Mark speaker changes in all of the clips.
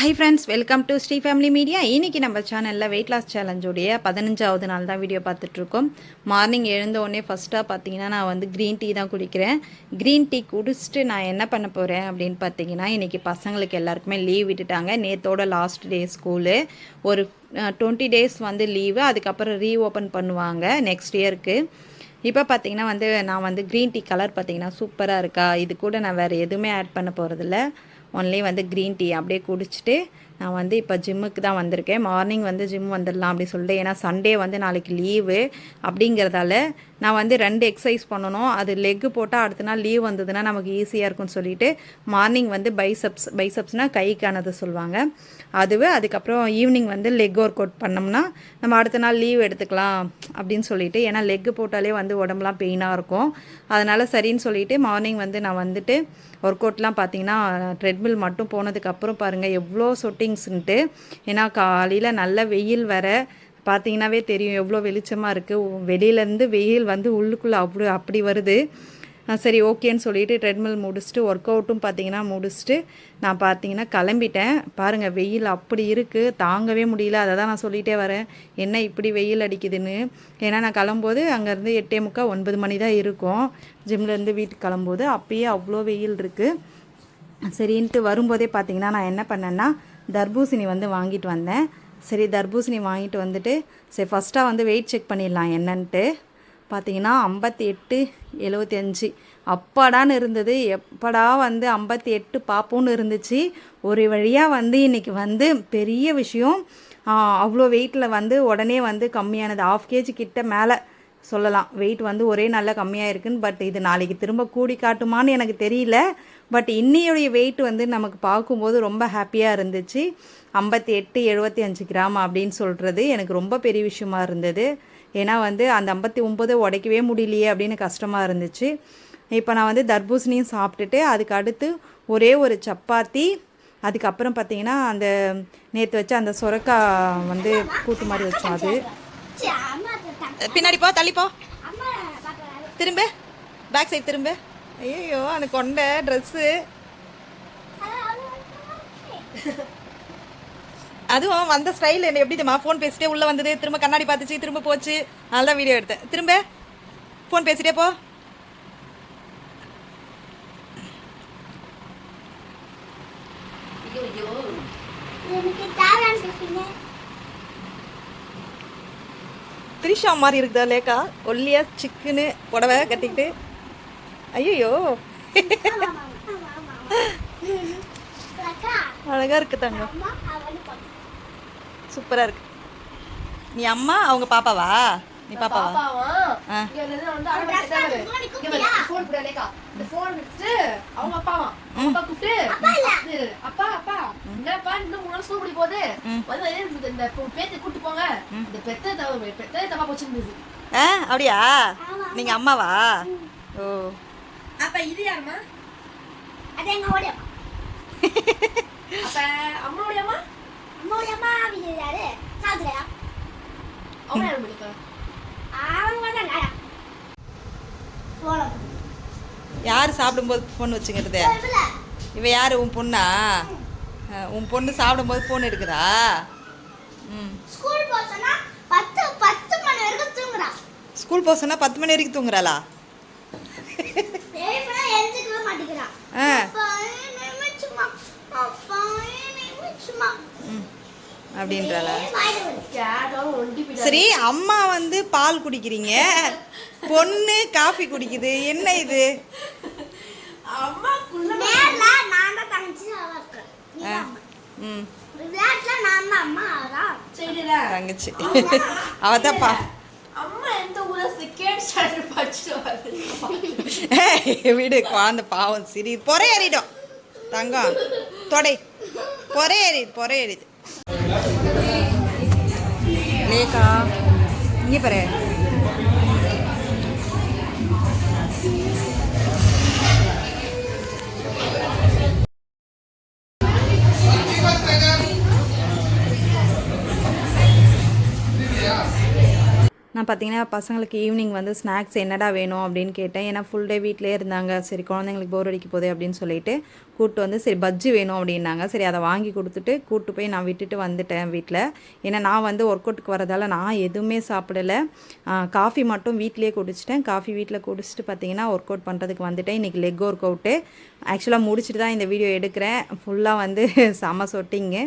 Speaker 1: Hi friends welcome to Sri family media இன்னைக்கு நம்ம சேனலில் வெயிட் லாஸ் சேலஞ்சோடைய பதினஞ்சாவது நாள் தான் வீடியோ பார்த்துட்ருக்கோம் மார்னிங் எழுந்த உடனே ஃபஸ்ட்டாக பார்த்தீங்கன்னா நான் வந்து க்ரீன் டீ தான் குடிக்கிறேன். க்ரீன் டீ குடிச்சிட்டு நான் என்ன பண்ண போகிறேன் அப்படின்னு பார்த்தீங்கன்னா இன்றைக்கி பசங்களுக்கு எல்லாருக்குமே லீவ் விட்டுட்டாங்க. நேத்தோட லாஸ்ட் டே ஸ்கூலு ஒரு டுவெண்ட்டி டேஸ் வந்து லீவு அதுக்கப்புறம் ரீ ஓப்பன் பண்ணுவாங்க நெக்ஸ்ட் இயருக்கு இப்போ பார்த்தீங்கன்னா வந்து நான் வந்து க்ரீன் டீ கலர் பார்த்தீங்கன்னா சூப்பராக இருக்கா? இது கூட நான் வேறு எதுவுமே ஆட் பண்ண போகிறதில்ல ஒன்லி வந்து க்ரீன் டீ அப்படியே குடிச்சிட்டு நான் வந்து இப்போ ஜிம்முக்கு தான் வந்திருக்கேன். மார்னிங் வந்து ஜிம் வந்துடலாம் அப்படி சொல்லிட்டு ஏன்னா சண்டே வந்து நாளைக்கு லீவு அப்படிங்கிறதால நான் வந்து ரெண்டு எக்ஸசைஸ் பண்ணணும். அது லெக்கு போட்டால் அடுத்த நாள் லீவ் வந்ததுன்னா நமக்கு ஈஸியாக இருக்கும்னு சொல்லிட்டு மார்னிங் வந்து பைசப்ஸ் பைசப்ஸ்னால் கைக்கானது சொல்லுவாங்க. அதுவே அதுக்கப்புறம் ஈவினிங் வந்து லெக் ஒர்க் அவுட் பண்ணோம்னா நம்ம அடுத்த நாள் லீவ் எடுத்துக்கலாம் அப்படின்னு சொல்லிட்டு ஏன்னா லெக்கு போட்டாலே வந்து உடம்புலாம் பெயினாக இருக்கும். அதனால் சரின்னு சொல்லிட்டு மார்னிங் வந்து நான் வந்துட்டு ஒர்க் அவுட்லாம் பார்த்தீங்கன்னா ட்ரெட்மில் மட்டும் போனதுக்கப்புறம் பாருங்கள் எவ்வளோ சொட்டிங்ஸுன்ட்டு ஏன்னா காலையில் நல்ல வெயில் வர பார்த்தீங்கன்னாவே தெரியும் எவ்வளோ வெளிச்சமாக இருக்குது வெளியிலேருந்து வெயில் வந்து உள்ளுக்குள்ளே அப்படி அப்படி வருது. சரி ஓகேன்னு சொல்லிட்டு ட்ரெட்மில் முடிச்சுட்டு ஒர்க் அவுட்டும் பார்த்தீங்கன்னா முடிச்சுட்டு நான் பார்த்தீங்கன்னா கிளம்பிட்டேன். பாருங்கள் வெயில் அப்படி இருக்குது தாங்கவே முடியல. அதை தான் நான் சொல்லிகிட்டே வரேன். என்ன இப்படி வெயில் அடிக்குதுன்னு. ஏன்னா நான் கிளம்போது அங்கேருந்து எட்டே முக்கால் ஒன்பது மணி தான் இருக்கும். ஜிம்லேருந்து வீட்டுக்கு கிளம்போது அப்பயே அவ்வளோ வெயில் இருக்குது சரின்ட்டு வரும்போதே பார்த்தீங்கன்னா நான் என்ன பண்ணேன்னா தர்பூசணி வந்து வாங்கிட்டு வந்தேன். சரி தர்பூசணி வாங்கிட்டு வந்துட்டு சரி ஃபஸ்ட்டாக வந்து வெயிட் செக் பண்ணிடலாம் என்னன்ட்டு. பார்த்தீங்கன்னா ஐம்பத்தி எட்டு எழுபத்தி அஞ்சு அப்பாடான்னு இருந்தது. எப்படா வந்து ஐம்பத்தி எட்டு பார்ப்போன்னு இருந்துச்சு. ஒரு வழியாக வந்து இன்றைக்கி வந்து பெரிய விஷயம். அவ்வளோ வெயிட்டில் வந்து உடனே வந்து கம்மியானது. ஆஃப் கேஜி கிட்ட மேலே சொல்லலாம். வெயிட் வந்து ஒரே நல்லா கம்மியாக இருக்குன்னு பட் இது நாளைக்கு திரும்ப கூடி காட்டுமான்னு எனக்கு தெரியல. பட் இன்னையுடைய வெயிட் வந்து நமக்கு பார்க்கும்போது ரொம்ப ஹாப்பியாக இருந்துச்சு. ஐம்பத்தி எட்டு எழுபத்தி அஞ்சு கிராம் அப்படின்னு சொல்கிறது எனக்கு ரொம்ப பெரிய விஷயமா இருந்தது. ஏன்னா வந்து அந்த ஐம்பத்தி ஒம்பது உடைக்கவே முடியலையே அப்படின்னு கஷ்டமாக இருந்துச்சு. இப்போ நான் வந்து தர்பூசணியும் சாப்பிட்டுட்டு அதுக்கு அடுத்து ஒரே ஒரு சப்பாத்தி அதுக்கப்புறம் பார்த்தீங்கன்னா அந்த நேற்று வச்ச அந்த சுரக்காய் வந்து கூட்டு மாதிரி வச்சோம் அது. பின்னாடி போ தள்ளி போ. திரும்ப. பேக் சைடு திரும்ப. ஐயோ அந்த கொண்ட ட்ரெஸ்ஸு அதுவும் வந்த ஸ்டைல் என்ன எப்படி தெரியுமா? ஃபோன் பேசிட்டே உள்ளே வந்தது திரும்ப கண்ணாடி பார்த்துச்சு திரும்ப போச்சு. நல்லா வீடியோ எடுத்தேன். திரும்ப. ஃபோன் பேசிட்டே போ.
Speaker 2: எனக்கு தேவையான பேசுங்க
Speaker 1: த்ரிஷா மாதிரி இருக்குதா லேக்கா ஒல்லியா சிக்குன்னு புடவை கட்டிக்கிட்டு. ஐயோ
Speaker 2: அழகாக
Speaker 1: அழகா இருக்கு தங்க.
Speaker 2: சூப்பராக
Speaker 1: சூப்பரா இருக்கு. நீ அம்மா அவங்க பாப்பாவா? நீ பாப்பாவா
Speaker 3: அவங்க அப்பாவும். அப்பா கூப்பிட்டு, அப்பா, அப்பா, என்னப்பா, இன்னும் மூணு முடிய போகுது. வந்து இந்த- இந்த பொ- பேத்தியை கூட்டிட்டு போங்க. இந்த பெத்த தவ- பெத்ததே தப்பா போச்சுன்னுது.
Speaker 1: ஆ அப்படியா? நீங்க அம்மாவா? ஓ.
Speaker 3: அப்ப இது யாரும்மா?
Speaker 2: அது எங்க ஓடிய
Speaker 3: அப்ப அம்மாவுடைய அம்மா?
Speaker 2: அம்மாவுடைய அம்மா வீடு யாரு? சாதுலையா
Speaker 3: அவங்க யாரு உங்களுக்கு?
Speaker 2: அவங்க தான் நாயா போலாம்
Speaker 1: யார் சாப்பிடும்போது ஃபோன் வச்சுக்கிறது? இவ யார்? உன் பொண்ணா? உன் பொண்ணு சாப்பிடும்போது ஃபோன் எடுக்குதா? ம்.
Speaker 2: ஸ்கூல் போச்சனா பத்து பத்து மணி வரைக்கும் தூங்குறான்
Speaker 1: ஸ்கூல் போக பத்து மணி வரைக்கும் தூங்குறாளா ஆ
Speaker 2: ஃபைன் நிமிஷமா ஃபைன் நிமிஷமா
Speaker 1: ம் அப்படின்றாளா. சரி அம்மா வந்து பால் குடிக்கிறீங்க. பொண்ணு காஃபி குடிக்குது. என்ன இது?
Speaker 2: தங்கச்சி அவ இருக்கா. நீ தான் அம்மா.
Speaker 1: ம்
Speaker 2: விளையாட்டுல நான் தான் அம்மா அதான்
Speaker 3: சரிடா.
Speaker 1: தங்கச்சி. அவதாப்பா விடு குழந்த பாவம் சிரி பொறை ஏறிடும் தங்கம் தொடை. பொறை ஏறி लेखा ये पर है। நான் பார்த்தீங்கன்னா பசங்களுக்கு ஈவினிங் வந்து ஸ்நாக்ஸ் என்னடா வேணும் அப்படின்னு கேட்டேன். ஏன்னா ஃபுல் டே வீட்டிலே இருந்தாங்க. சரி குழந்தைங்களுக்கு போர் அடிக்க போதே அப்படின்னு சொல்லிட்டு கூப்பிட்டு வந்து சரி பஜ்ஜி வேணும் அப்படின்னாங்க. சரி அதை வாங்கி கொடுத்துட்டு கூப்பிட்டு போய் நான் விட்டுட்டு வந்துட்டேன் வீட்டில் ஏன்னா நான் வந்து ஒர்க் அவுட்டுக்கு வரதால நான் எதுவுமே சாப்பிடல. காஃபி மட்டும் வீட்டிலேயே குடிச்சிட்டேன். காஃபி வீட்டில் குடிச்சிட்டு பார்த்தீங்கன்னா ஒர்க் அவுட் பண்ணுறதுக்கு வந்துட்டேன். இன்றைக்கி லெக் ஒர்க் அவுட்டு ஆக்சுவலாக முடிச்சுட்டு தான் இந்த வீடியோ எடுக்கிறேன். ஃபுல்லாக வந்து செம சொட்டிங்க.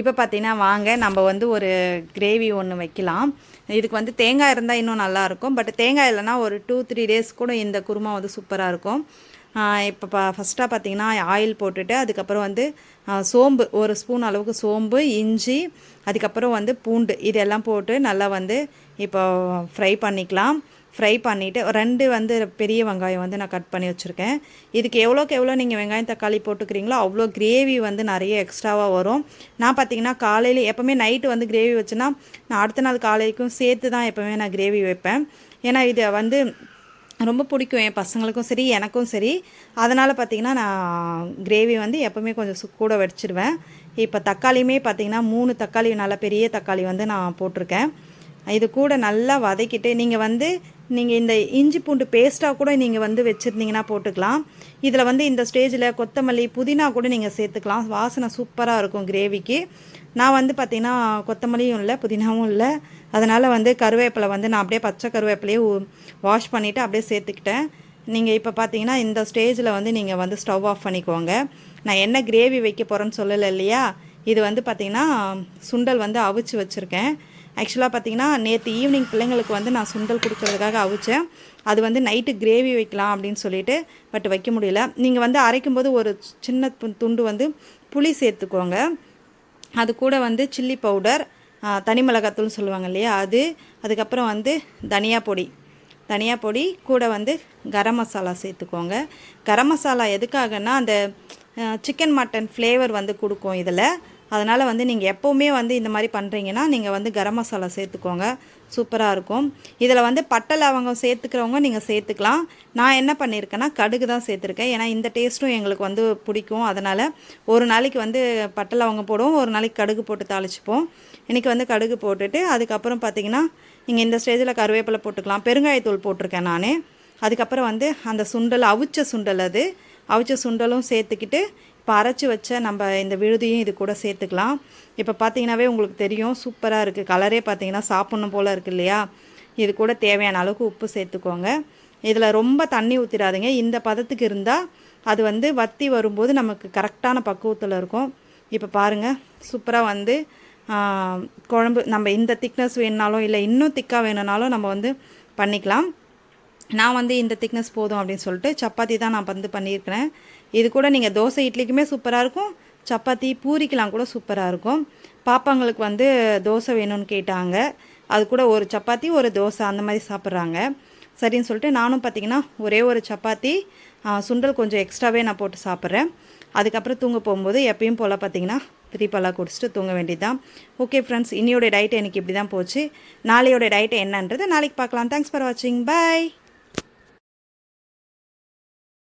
Speaker 1: இப்போ பார்த்தீங்கன்னா வாங்க நம்ம வந்து ஒரு கிரேவி ஒன்று வைக்கலாம். இதுக்கு வந்து தேங்காய் இருந்தால் இன்னும் நல்லாயிருக்கும் பட் தேங்காய் இல்லைன்னா ஒரு டூ த்ரீ டேஸ் கூட இந்த குருமா வந்து சூப்பராக இருக்கும். இப்போ பா ஃபஸ்ட்டாக பார்த்தீங்கன்னா ஆயில் போட்டுட்டு அதுக்கப்புறம் வந்து சோம்பு ஒரு ஸ்பூன் அளவுக்கு சோம்பு இஞ்சி அதுக்கப்புறம் வந்து பூண்டு இதெல்லாம் போட்டு நல்லா வந்து இப்போ ஃப்ரை பண்ணிக்கலாம். ஃப்ரை பண்ணிவிட்டு ரெண்டு வந்து பெரிய வெங்காயம் வந்து நான் கட் பண்ணி வச்சுருக்கேன். இதுக்கு எவ்வளோக்கு எவ்வளோ நீங்கள் வெங்காயம் தக்காளி போட்டுக்கிறீங்களோ அவ்வளோ கிரேவி வந்து நிறைய எக்ஸ்ட்ராவாக வரும். நான் பார்த்தீங்கன்னா காலையில் எப்போவுமே நைட்டு வந்து கிரேவி வச்சேன்னா நான் அடுத்த நாள் காலைக்கும் சேர்த்து தான் எப்போவுமே நான் கிரேவி வைப்பேன். ஏன்னா இதை வந்து ரொம்ப பிடிக்கும் என் பசங்களுக்கும் சரி எனக்கும் சரி. அதனால் பார்த்தீங்கன்னா நான் கிரேவி வந்து எப்போவுமே கொஞ்சம் கூட வடிச்சிடுவேன் இப்போ தக்காளியுமே பார்த்திங்கன்னா மூணு தக்காளி நல்ல பெரிய தக்காளி வந்து நான் போட்டிருக்கேன். இது கூட நல்லா வதக்கிட்டு நீங்கள் வந்து நீங்கள் இந்த இஞ்சி பூண்டு பேஸ்ட்டாக கூட நீங்கள் வந்து வச்சுருந்தீங்கன்னா போட்டுக்கலாம். இதில் வந்து இந்த ஸ்டேஜில் கொத்தமல்லி புதினா கூட நீங்கள் சேர்த்துக்கலாம். வாசனை சூப்பராக இருக்கும் கிரேவிக்கு நான் வந்து பார்த்திங்கன்னா கொத்தமல்லியும் இல்லை புதினாவும் இல்லை. அதனால் வந்து கருவேப்பிலை வந்து நான் அப்படியே பச்சை கருவேப்பிலையே வாஷ் பண்ணிவிட்டு அப்படியே சேர்த்துக்கிட்டேன். நீங்கள் இப்போ பார்த்தீங்கன்னா இந்த ஸ்டேஜில் வந்து நீங்கள் வந்து ஸ்டவ் ஆஃப் பண்ணிக்கோங்க. நான் என்ன கிரேவி வைக்க போகிறேன்னு சொல்லலை இல்லையா? இது வந்து பார்த்திங்கன்னா சுண்டல் வந்து அவிச்சு வச்சுருக்கேன். ஆக்சுவலாக பார்த்தீங்கன்னா நேற்று ஈவினிங் பிள்ளைங்களுக்கு வந்து நான் சுண்டல் கொடுக்கறதுக்காக அவிச்சேன். அது வந்து நைட்டு கிரேவி வைக்கலாம் அப்படின்னு சொல்லிட்டு பட் வைக்க முடியல. நீங்கள் வந்து அரைக்கும்போது ஒரு சின்ன து- துண்டு வந்து புளி சேர்த்துக்கோங்க. அது கூட வந்து சில்லி பவுடர் தனி மிளகாத்தூள்னு சொல்லுவாங்க இல்லையா அது. அதுக்கப்புறம் வந்து தனியா பொடி. தனியா பொடி கூட வந்து கரம் மசாலா சேர்த்துக்கோங்க. கரம் மசாலா எதுக்காகன்னா அந்த சிக்கன் மட்டன் ஃப்ளேவர் வந்து கொடுக்கும் இதில். அதனால் வந்து நீங்கள் எப்போவுமே வந்து இந்த மாதிரி பண்ணுறீங்கன்னா நீங்கள் வந்து கரம் மசாலா சேர்த்துக்கோங்க. சூப்பராக இருக்கும். இதில் வந்து பட்டை லவங்கம் சேர்த்துக்கிறவங்க நீங்கள் சேர்த்துக்கலாம். நான் என்ன பண்ணியிருக்கேன்னா கடுகு தான் சேர்த்துருக்கேன். ஏன்னா இந்த டேஸ்ட்டும் எங்களுக்கு வந்து பிடிக்கும். அதனால் ஒரு நாளைக்கு வந்து பட்டை லவங்கம் போடுவோம். ஒரு நாளைக்கு கடுகு போட்டு தாளிச்சுப்போம். இன்றைக்கி வந்து கடுகு போட்டுட்டு அதுக்கப்புறம் பார்த்தீங்கன்னா நீங்கள் இந்த ஸ்டேஜில் கருவேப்பிலை போட்டுக்கலாம். பெருங்காயத்தூள் போட்டிருக்கேன் நான். அதுக்கப்புறம் வந்து அந்த சுண்டல் அவிச்ச சுண்டல் அது. அவிச்ச சுண்டலும் சேர்த்துக்கிட்டு இப்போ அரைச்சி வச்ச நம்ம இந்த விழுதியும் இது கூட சேர்த்துக்கலாம். இப்போ பார்த்தீங்கன்னாவே உங்களுக்கு தெரியும் சூப்பராக இருக்குது கலரே பார்த்தீங்கன்னா சாப்பிட்ணும் போல் இருக்கு இல்லையா? இது கூட தேவையான அளவுக்கு உப்பு சேர்த்துக்கோங்க. இதில் ரொம்ப தண்ணி ஊற்றிடாதீங்க இந்த பதத்துக்கு இருந்தால் அது வந்து வத்தி வரும்போது நமக்கு கரெக்டான பக்குவத்தில் இருக்கும். இப்போ பாருங்கள் சூப்பராக வந்து குழம்பு நம்ம இந்த திக்னஸ் வேணுனாலும் இல்லை இன்னும் திக்காக வேணும்னாலும் நம்ம வந்து பண்ணிக்கலாம். நான் வந்து இந்த திக்னஸ் போதும் அப்படின்னு சொல்லிட்டு சப்பாத்தி தான் நான் வந்து பண்ணியிருக்கிறேன். இது கூட நீங்கள் தோசை இட்லிக்குமே சூப்பராக இருக்கும். சப்பாத்தி பூரிக்கெலாம் கூட சூப்பராக இருக்கும். பாப்பாங்களுக்கு வந்து தோசை வேணும்னு கேட்டாங்க. அது கூட ஒரு சப்பாத்தி ஒரு தோசை அந்த மாதிரி சாப்பிட்றாங்க. சரின்னு சொல்லிட்டு நானும் பார்த்தீங்கன்னா ஒரே ஒரு சப்பாத்தி சுண்டல் கொஞ்சம் எக்ஸ்ட்ராவே நான் போட்டு சாப்பிட்றேன். அதுக்கப்புறம் தூங்க போகும்போது எப்பயும் போல் பார்த்தீங்கன்னா த்ரீப்பெல்லாம் குடிச்சிட்டு தூங்க வேண்டியதுதான். ஓகே ஃப்ரெண்ட்ஸ் இன்னியோட டயட் எனக்கு இப்படி தான் போச்சு. நாளையோட டயட் என்னன்றது நாளைக்கு பார்க்கலாம். தேங்க்ஸ் ஃபார் வாட்சிங் பை